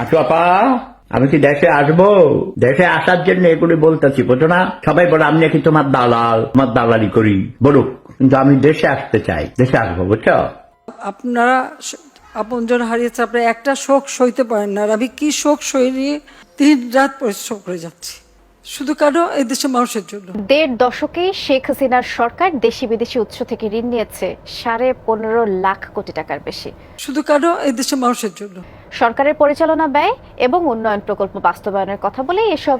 আচ্ছা আপা আমি কি দেশে আসব? দেশে আসার জন্য এগুলি বলতেছি বুঝো না? সবাই বলে আমি নাকি তোমার দালাল তোমার দালালি করি। বলুক কিন্তু আমি দেশে আসতে চাই দেশে আসব বুঝছ? আপনারা আপনজন হারিয়েছে আপনারা একটা শোক সইতে পারেন না। আর আমি কি শোক সই নিয়ে তিন রাত পরিশ্রম করে যাচ্ছি? শুধু কেন এই দেশের মানুষের জন্য? দেড় দশকে শেখ হাসিনার সরকার দেশি বিদেশি উৎস থেকে ঋণ নিয়েছে সাড়ে পনেরো লাখ কোটি টাকার বেশি। শুধু কেন এই দেশের মানুষের জন্য? সরকারের পরিচালনা ব্যয় এবং উন্নয়ন প্রকল্প বাস্তবায়নের কথা বলে এসব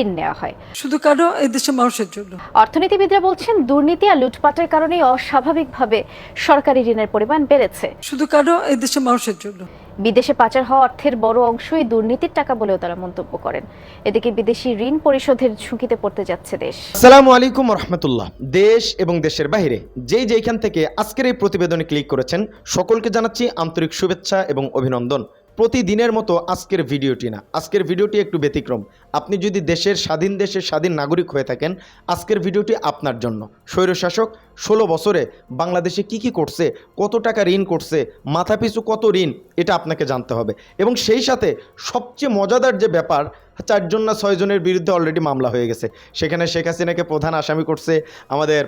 ঋণ নেওয়া হয়। শুধু কেন? এই দেশের মানুষের জন্য। অর্থনীতিবিদরা বলছেন দুর্নীতি আর লুটপাটের কারণে অস্বাভাবিকভাবে সরকারি ঋণের পরিমাণ বেড়েছে। শুধু কেন? এই দেশের মানুষের জন্য। বিদেশে পাচার হওয়া অর্থের বড় অংশই দুর্নীতির টাকা বলেও তারা মন্তব্য করেন। এদিকে বিদেশি ঋণ পরিশোধের ঝুঁকিতে পড়তে যাচ্ছে দেশ। আসসালামু আলাইকুম রহমতুল্লাহ দেশ এবং দেশের বাইরে যেই যেইখান থেকে আজকের এই প্রতিবেদনে ক্লিক করেছেন সকলকে জানাচ্ছি আন্তরিক শুভেচ্ছা এবং অভিনন্দন। প্রতিদিনের মতো আজকের ভিডিওটি না। আজকের ভিডিওটি একটু ব্যতিক্রম। আপনি যদি দেশের স্বাধীন দেশের স্বাধীন নাগরিক হয়ে থাকেন, আজকের ভিডিওটি আপনার জন্য। স্বৈরশাসক ষোলো বছরে বাংলাদেশে কি কি করছে, কত টাকা ঋণ করছে, মাথাপিছু কত ঋণ, এটা আপনাকে জানতে হবে। এবং সেই সাথে সবচেয়ে মজাদার যে ব্যাপার, চারজন না ছয়জনের বিরুদ্ধে অলরেডি মামলা হয়ে গেছে। সেখানে শেখ হাসিনাকে প্রধান আসামি করছে আমাদের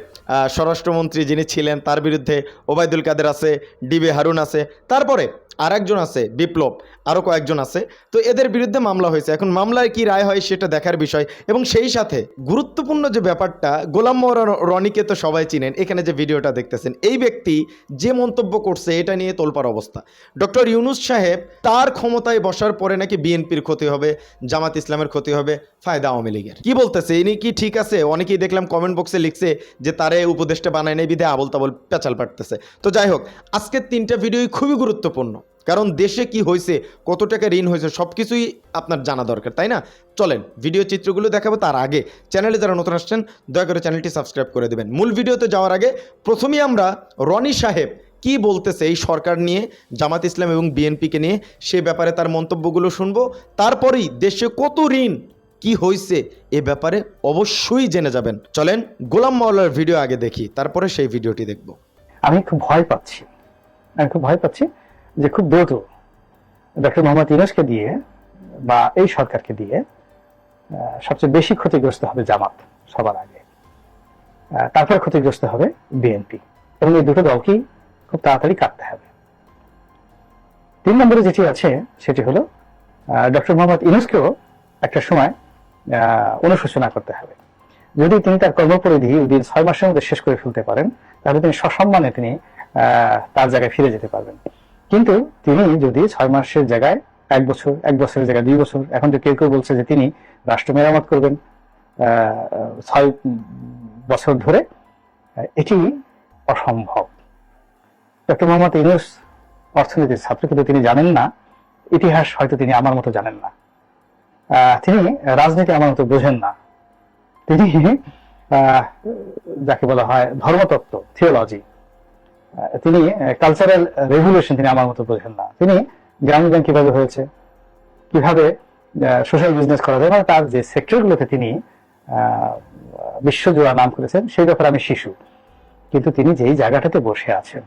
স্বরাষ্ট্রমন্ত্রী যিনি ছিলেন, তার বিরুদ্ধে ওবায়দুল কাদের আছে ডিবি হারুন আছে, তারপরে আর একজন আছে, বিপ্লব। আরও কয়েকজন আছে। তো এদের বিরুদ্ধে মামলা হয়েছে। এখন মামলায় কি রায় হয় সেটা দেখার বিষয়। এবং সেই সাথে গুরুত্বপূর্ণ যে ব্যাপারটা, গোলাম মোহর রনিকে তো সবাই চিনেন, এখানে যে ভিডিওটা দেখতেছেন, এই ব্যক্তি যে মন্তব্য করছে, এটা নিয়ে তোলপার অবস্থা। ডক্টর ইউনুস সাহেব তার ক্ষমতায় বসার পরে নাকি বিএনপির ক্ষতি হবে, জামাত ইসলামের ক্ষতি হবে, ফায়দা আওয়ামী লীগের। কি বলতেছে? ইনি কি ঠিক আছে? অনেকেই দেখলাম কমেন্ট বক্সে লিখছে যে তারে উপদেশটা বানায় নেই, বিধে আবল তাবল পেঁচাল পাঠতেছে তো যাই হোক, আজকের তিনটা ভিডিওই খুবই গুরুত্বপূর্ণ। কারণ দেশে কি হয়েছে, কত টাকা ঋণ হয়েছে সব কিছুই আপনার জানা দরকার, তাই না? চলেন ভিডিও চিত্রগুলো দেখাবো তার আগে। চ্যানেলে যারা নতুন আসছেন, দয়া করে চ্যানেলটি সাবস্ক্রাইব করে দেবেন। মূল ভিডিওতে যাওয়ার আগে, প্রথমেই আমরা রনি সাহেব কি বলতেছে এই সরকার নিয়ে, জামাত ইসলাম এবং বিএনপিকে নিয়ে, সে ব্যাপারে তার মন্তব্যগুলো শুনব। তারপরেই দেশে কত ঋণ, কি হয়েছে এ ব্যাপারে অবশ্যই জেনে যাবেন। চলেন, গোলাম মাওলার ভিডিও আগে দেখি, তারপরে সেই ভিডিওটি দেখব। আমি খুব ভয় পাচ্ছি। আমি খুব ভয় পাচ্ছি। যে খুব দ্রুত ডক্টর মোহাম্মদ ইউনুসকে দিয়ে বা এই সরকারকে দিয়ে সবচেয়ে বেশি ক্ষতিগ্রস্ত হবে জামাত সবার আগে। তারপর ক্ষতিগ্রস্ত হবে বিএনপি। এবং এই দুটো দলকেই খুব তাড়াতাড়ি কাটতে হবে। তিন নম্বরে যেটি আছে, সেটি হলো ডক্টর মোহাম্মদ ইউনুসকেও একটা সময় অনুশোচনা করতে হবে। যদি তিনি তার কর্মপরিধি দিন ছয় মাসের মধ্যে শেষ করে ফেলতে পারেন, তাহলে তিনি সসম্মানে তিনি তার জায়গায় ফিরে যেতে পারবেন। কিন্তু তিনি যদি ছয় মাসের জায়গায় এক বছর, এক বছরের জায়গায় দুই বছর, এখন তো কেউ কেউ বলছে যে তিনি রাষ্ট্র মেরামত করবেন ছয় বছর ধরে এটি অসম্ভব। ডক্টর মোহাম্মদ ইউনুস অর্থনীতির ছাত্র, কিন্তু তিনি জানেন না, ইতিহাস হয়তো তিনি আমার মতো জানেন না। তিনি রাজনীতি আমার মতো বোঝেন না। তিনি যাকে বলা হয় ধর্মতত্ত্ব, থিওলজি। তিনি কালচারাল রেভলিউশন তিনি আমার মতো বোঝেন না। তিনি গ্রামীণ ব্যাংক কীভাবে হয়েছে, কীভাবে সোশ্যাল বিজনেস করা যায় মানে তার যে সেক্টরগুলোতে তিনি বিশ্বজোড়া নাম করেছেন, সেই ব্যাপারে আমি শিশু। কিন্তু তিনি যেই জায়গাটাতে বসে আছেন,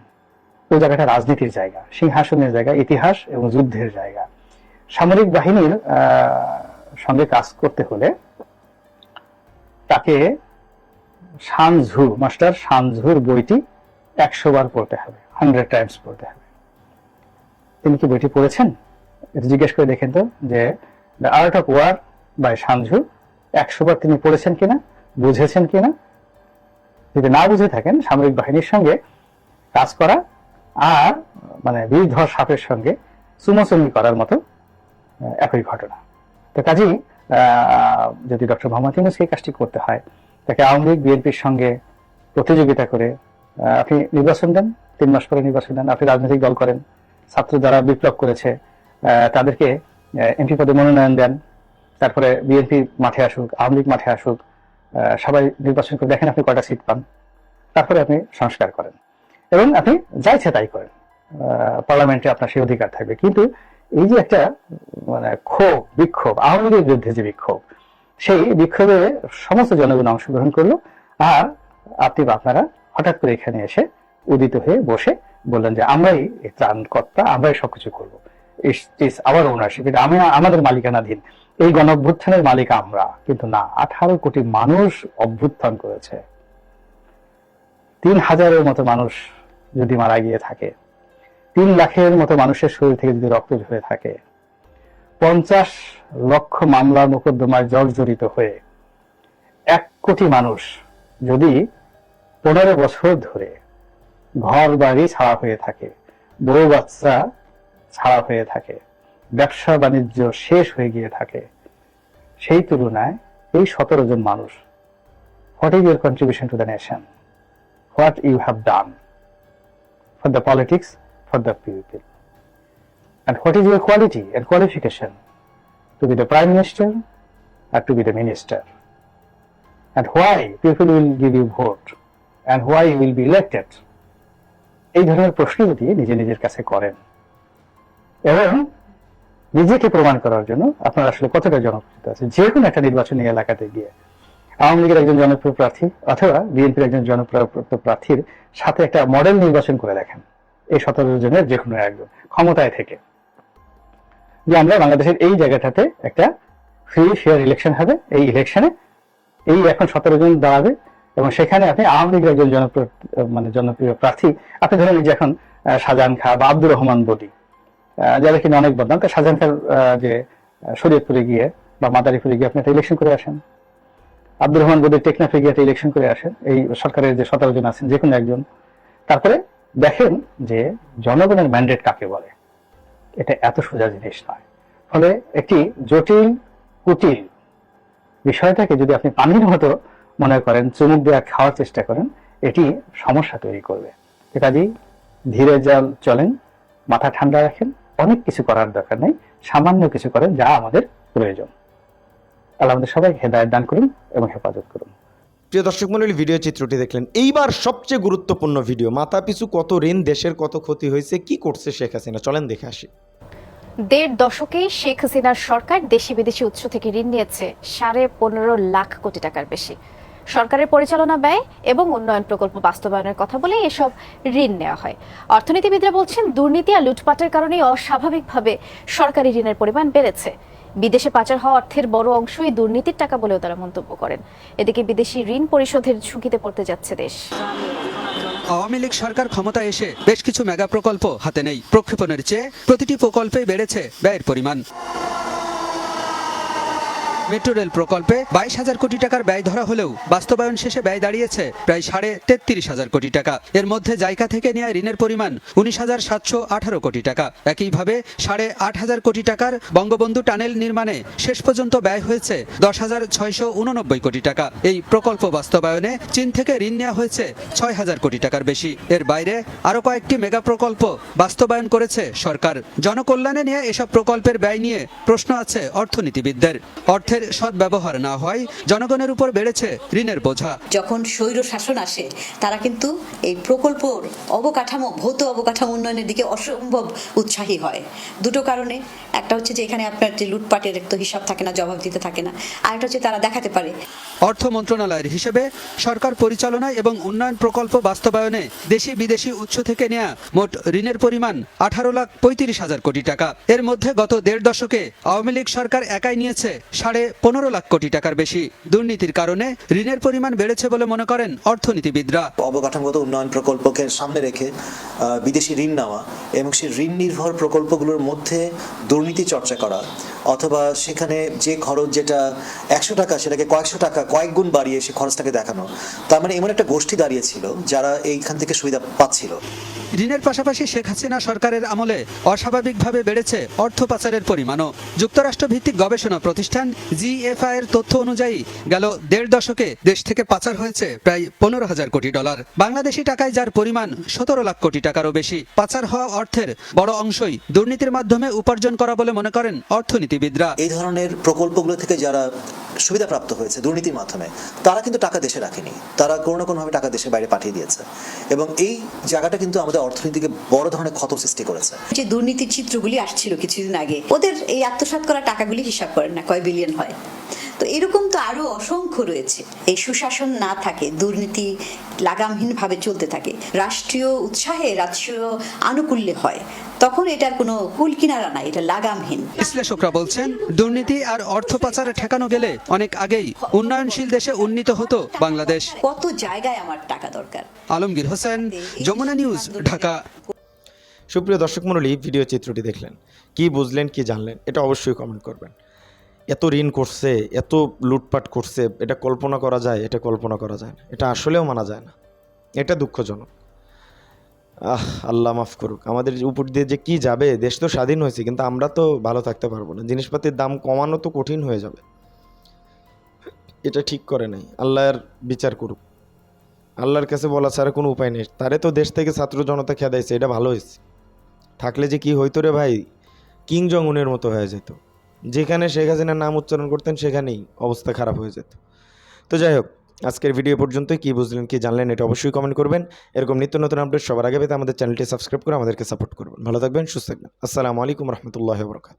ওই জায়গাটা রাজনীতির জায়গা, সিংহাসনের জায়গা, ইতিহাস এবং যুদ্ধের জায়গা। সামরিক বাহিনীর সঙ্গে কাজ করতে হলে তাকে সানঝু মাস্টার সানঝুর বইটি একশো বার পড়তে হবে হান্ড্রেড টাইমস পড়তে হবে। তিনি কি বইটি পড়েছেন? এটা জিজ্ঞেস করে দেখেন তো, যে the art of war by Sun Tzu একশো বার তিনি পড়েছেন কিনা, বুঝেছেন কিনা? যদি না বুঝে থাকেন, সামরিক বাহিনীর সঙ্গে কাজ করা আর মানে বীরধর সাপের সঙ্গে চুমোচুমি করার মতো একই ঘটনা। তো কাজেই যদি ডক্টর মোহাম্মদ ইউনুসকে কাজটি করতে হয়, তাকে আওয়ামী লীগ, বিএনপির সঙ্গে প্রতিযোগিতা করে আপনি নির্বাচন দেন, তিন মাস পরে নির্বাচন দেন, আপনি রাজনৈতিক দল করেন, ছাত্র যারা বিপ্লব করেছে তাদেরকে এমপি পদে মনোনয়ন দেন, তারপরে বিএনপি মাঠে আসুক, আওয়ামী লীগ মাঠে আসুক সবাই নির্বাচন করে দেখেন আপনি কয়টা সিট পান, তারপরে আপনি সংস্কার করেন। এবং আপনি যা ইচ্ছে তাই করেন পার্লামেন্টে আপনার সেই অধিকার থাকবে। কিন্তু এই যে একটা মানে ক্ষোভ, বিক্ষোভ, আওয়ামী লীগের বিরুদ্ধে যে বিক্ষোভ, সেই বিক্ষোভে সমস্ত জনগণ অংশগ্রহণ করল, আর আপনি বা আপনারা হঠাৎ করে এখানে এসে উদিত হয়ে বসে বললেন যে, আমরাই ত্রাণকর্তা, আমরাই সবকিছু করব। আওয়ার ওনারশিপ এটা আমি, আমাদের মালিকানাধীন। এই গণ অভ্যুত্থানের মালিক আমরা। কিন্তু না, আঠারো কোটি মানুষ অভ্যুত্থান করেছে। তিন হাজারের মতো মানুষ যদি মারা গিয়ে থাকে, তিন লাখের মতো মানুষের শরীর থেকে যদি রক্ত হয়ে থাকে, পঞ্চাশ লক্ষ মামলা মোকদ্দমায় জর্জরিত হয়ে এক কোটি মানুষ যদি পনেরো বছর ধরে ঘর বাড়ি ছাড়া হয়ে থাকে, বউ বাচ্চা ছাড়া হয়ে থাকে, ব্যবসা বাণিজ্য শেষ হয়ে গিয়ে থাকে। সেই তুলনায় এই সতেরো জন মানুষ what is your contribution to the nation what you have done for the politics for the people and what is your quality and qualification to be the prime minister or to be the minister? And why people will give you vote? Why you will be elected? এই ধরনের প্রশ্ন যদি নিজে নিজের কাছে করেন। এবং নিজেকে প্রমাণ করার জন্য আপনার আসলে কতটা জনপ্রিয়তা আছে? যে কোনো একটা নির্বাচনী এলাকাতে গিয়ে আওয়ামী লীগের একজন জনপ্রিয় প্রার্থী অথবা বিএনপির একজন জনপ্রিয় প্রার্থীর সাথে একটা মডেল নির্বাচন করে দেখেন। এই সতেরো জনের যে কোনো একজন ক্ষমতায় থেকে। যে আমরা বাংলাদেশের এই জায়গাটাতে একটা ফ্রি ফেয়ার ইলেকশন হবে, এই ইলেকশনে এই এখন সতেরো জন দাঁড়াবে এবং সেখানে আপনি আওয়ামী লীগের একজন জনপ্রিয় মানে জনপ্রিয় প্রার্থী। আপনি ধরেন যে এখন শাহজাহান খা বা আব্দুর রহমান আহ, যারা কিনা অনেক বদনাম। তা শাহজাহান খার যে শরীয়তপুরে গিয়ে বা মাদারীপুরে গিয়ে আপনি একটা ইলেকশন করে আসেন। আব্দুর রহমান বদি টেকনাফে গিয়ে একটা ইলেকশন করে আসেন। এই সরকারের যে সতেরো জন আছেন যে কোনো একজন। তারপরে দেখেন যে জনগণের ম্যান্ডেট কাকে বলে? এটা এত সোজা জিনিস নয়। ফলে একটি জটিল কুটিল বিষয়টাকে যদি আপনি পানির মতো মনে করেন চুমুক দেওয়া খাওয়ার চেষ্টা করেন এটি সমস্যা তৈরি করবে। কাজেই ধীরে জল চলেন মাথা ঠান্ডা রাখেন অনেক কিছু করার দরকার নেই সামান্য কিছু করেন যা আমাদের প্রয়োজন। আল্লাহ আমাদের সবাই হেদায়ত দান করুন এবং হেফাজত করুন। প্রিয় দর্শক মন্ডলী ভিডিও চিত্রটি দেখলেন। এইবার সবচেয়ে গুরুত্বপূর্ণ ভিডিও মাথা পিছু কত ঋণ দেশের কত ক্ষতি হয়েছে কি করছে শেখ হাসিনা? চলেন দেখে আসি। দেড় দশকেই শেখ হাসিনার সরকার দেশি বিদেশি উৎস থেকে ঋণ নিয়েছে সাড়ে পনেরো লাখ কোটি টাকার বেশি। সরকারের পরিচালনা ব্যয় এবং উন্নয়ন প্রকল্প বাস্তবায়নের কথা বলে এসব ঋণ নেওয়া হয়। অর্থনীতিবিদরা বলছেন, দুর্নীতি আর লুটপাটের কারণে অস্বাভাবিকভাবে সরকারি ঋণের পরিমাণ বেড়েছে। বিদেশে পাচার হওয়া অর্থের বড় অংশই দুর্নীতির টাকা বলেও তারা মন্তব্য করেন। এদিকে বিদেশি ঋণ পরিশোধের ঝুঁকিতে পড়তে যাচ্ছে দেশ। আওয়ামী লীগ সরকার ক্ষমতা এসে বেশ কিছু মেগা প্রকল্প হাতে নেই। প্রক্ষেপণের চেয়ে প্রতিটি প্রকল্পে বেড়েছে ব্যয়ের পরিমাণ। মেট্রো রেল প্রকল্পে বাইশ হাজার কোটি টাকার ব্যয় ধরা হলেও বাস্তবায়ন শেষে ব্যয় দাঁড়িয়েছে প্রায় সাড়ে তেত্রিশ হাজার কোটি টাকা। এর মধ্যে জায়গা থেকে নেওয়া ঋণের পরিমাণ উনিশ হাজার সাতশো আঠারো কোটি টাকা। একইভাবে সাড়ে আট হাজার কোটি টাকার বঙ্গবন্ধু টানেল নির্মাণে শেষ পর্যন্ত ব্যয় হয়েছে দশ হাজার ছয়শো উননব্বই কোটি টাকা। এই প্রকল্প বাস্তবায়নে চীন থেকে ঋণ নেওয়া হয়েছে ছয় হাজার কোটি টাকার বেশি। এর বাইরে আরও কয়েকটি মেগা প্রকল্প বাস্তবায়ন করেছে সরকার। জনকল্যাণে নিয়ে এসব প্রকল্পের ব্যয় নিয়ে প্রশ্ন আছে অর্থনীতিবিদদের। অর্থের সদ্ব্যবহার না হয় জনগণের উপর বেড়েছে ঋণের বোঝা। যখন স্বৈর শাসন আসে তারা কিন্তু এই প্রকল্পর অবকাঠামো ভৌত অবকাঠামো উন্নয়নের দিকে অসম্ভব উৎসাহী হয়। দুটো কারণে। একটা হচ্ছে যে এখানে আপনার যে লুটপাটের তো হিসাব থাকে না জবাব দিতে থাকে না। আর একটা হচ্ছে তারা দেখাতে পারে। অর্থ মন্ত্রণালয়ের হিসেবে সরকার পরিচালনায় এবং উন্নয়ন প্রকল্প বাস্তবায়নে দেশি বিদেশি উৎস থেকে নেওয়া মোট ঋণের পরিমাণ আঠারো লাখ পঁয়ত্রিশ হাজার কোটি টাকা। এর মধ্যে গত দেড় দশকে আওয়ামী লীগ সরকার একাই নিয়েছে সাড়ে পনেরো লাখ কোটি টাকার বেশি দুর্নীতির কারণে ঋণের পরিমাণ বেড়েছে বলে মনে করেন অর্থনীতিবিদরা। অবকাঠামোগত উন্নয়ন প্রকল্পকে সামনে রেখে বিদেশি ঋণ নেওয়া এবং সেই ঋণ নির্ভর প্রকল্পগুলোর মধ্যে দুর্নীতি চর্চা করা অথবা সেখানে যে খরচ যেটা একশো টাকা, সেটাকে কয়েকশো টাকা, কয়েক গুণ বাড়িয়ে সে খরচটাকে দেখানো, তার মানে এমন একটা গোষ্ঠী দাঁড়িয়েছিল যারা এইখান থেকে সুবিধা পাচ্ছিল। ঋণের পাশাপাশি শেখ হাসিনা সরকারের আমলে অস্বাভাবিকভাবে বেড়েছে অর্থ পাচারের পরিমাণও। যুক্তরাষ্ট্র ভিত্তিক গবেষণা প্রতিষ্ঠান জিএফআই এর তথ্য অনুযায়ী গেল দেড় দশকে দেশ থেকে পাচার হয়েছে প্রায় পনেরো হাজার কোটি ডলার। বাংলাদেশি টাকায় যার পরিমাণ সতেরো লাখ কোটি টাকারও বেশি, পাচার হওয়া অর্থের বড় অংশই দুর্নীতির মাধ্যমে উপার্জন করা বলে মনে করেন অর্থনীতিবিদরা। এই ধরনের প্রকল্পগুলো থেকে যারা সুবিধাপ্রাপ্ত হয়েছে দুর্নীতির মাধ্যমে। তারা কিন্তু টাকা দেশে রাখেনি। তারা কোনো না কোনোভাবে টাকা দেশের বাইরে পাঠিয়ে দিয়েছে। এবং এই জায়গাটা কিন্তু আমাদের অর্থনীতিকে বড় ধরনের ক্ষত সৃষ্টি করেছে। যে দুর্নীতির চিত্রগুলি আসছিল কিছুদিন আগে, ওদের এই আত্মসাত করা টাকাগুলি হিসাব করেন না, কয় বিলিয়ন হয়। তো এরকম তো আরও অসংখ্য রয়েছে। এই সুশাসন না থাকে দুর্নীতি লাগামহীনভাবে চলতে থাকে। রাষ্ট্রীয় উৎসাহে রাষ্ট্রীয় আনুকূল্যে হয়। তখন এটার কোনো কুল কিনারা নাই এটা লাগামহীন। বিশ্লেষকরা বলছেন দুর্নীতি আর অর্থ পাচারে ঠেকানো গেলে অনেক আগেই উন্নয়নশীল দেশে উন্নীত হতো বাংলাদেশ। কত জায়গায় আমার টাকা দরকার। আলমগীর হোসেন যমুনা নিউজ ঢাকা। সুপ্রিয় দর্শক মণ্ডলী ভিডিও চিত্রটি দেখলেন। কি বুঝলেন কি জানলেন এটা অবশ্যই কমেন্ট করবেন। এত ঋণ করছে, এত লুটপাট করছে, এটা কল্পনা করা যায়, এটা কল্পনা করা যায় না। এটা আসলেও মানা যায় না। এটা দুঃখজনক। আহ, আল্লাহ মাফ করুক। আমাদের উপর দিয়ে যে কি যাবে, দেশ তো স্বাধীন হয়েছে, কিন্তু আমরা তো ভালো থাকতে পারব না। জিনিসপাতির দাম কমানো তো কঠিন হয়ে যাবে। এটা ঠিক করে নাই। আল্লাহর বিচার করুক। আল্লাহর কাছে বলা ছাড়া কোনো উপায় নেই। তারে তো দেশ থেকে ছাত্র জনতা খেদাইছে, এটা ভালো হয়েছে। থাকলে যে কি হইতো রে ভাই? কিং জঙ্গনের মতো হয়ে যেত। যেখানে শেখ হাসিনার নাম উচ্চারণ করতেন, সেখানেই অবস্থা খারাপ হয়ে যেত। তো যাই হোক, আজকের ভিডিও পর্যন্তই। কী বুঝলেন, কী জানলেন, এটা অবশ্যই কমেন্ট করবেন। এরকম নিত্য নতুন আপডেট সবার আগে পেতে আমাদের চ্যানেলটি সাবস্ক্রাইব করে আমাদেরকে সাপোর্ট করবেন। ভালো থাকবেন, সুস্থ থাকবেন। আসসালামু আলাইকুম রহমতুল্লাহ বরকাত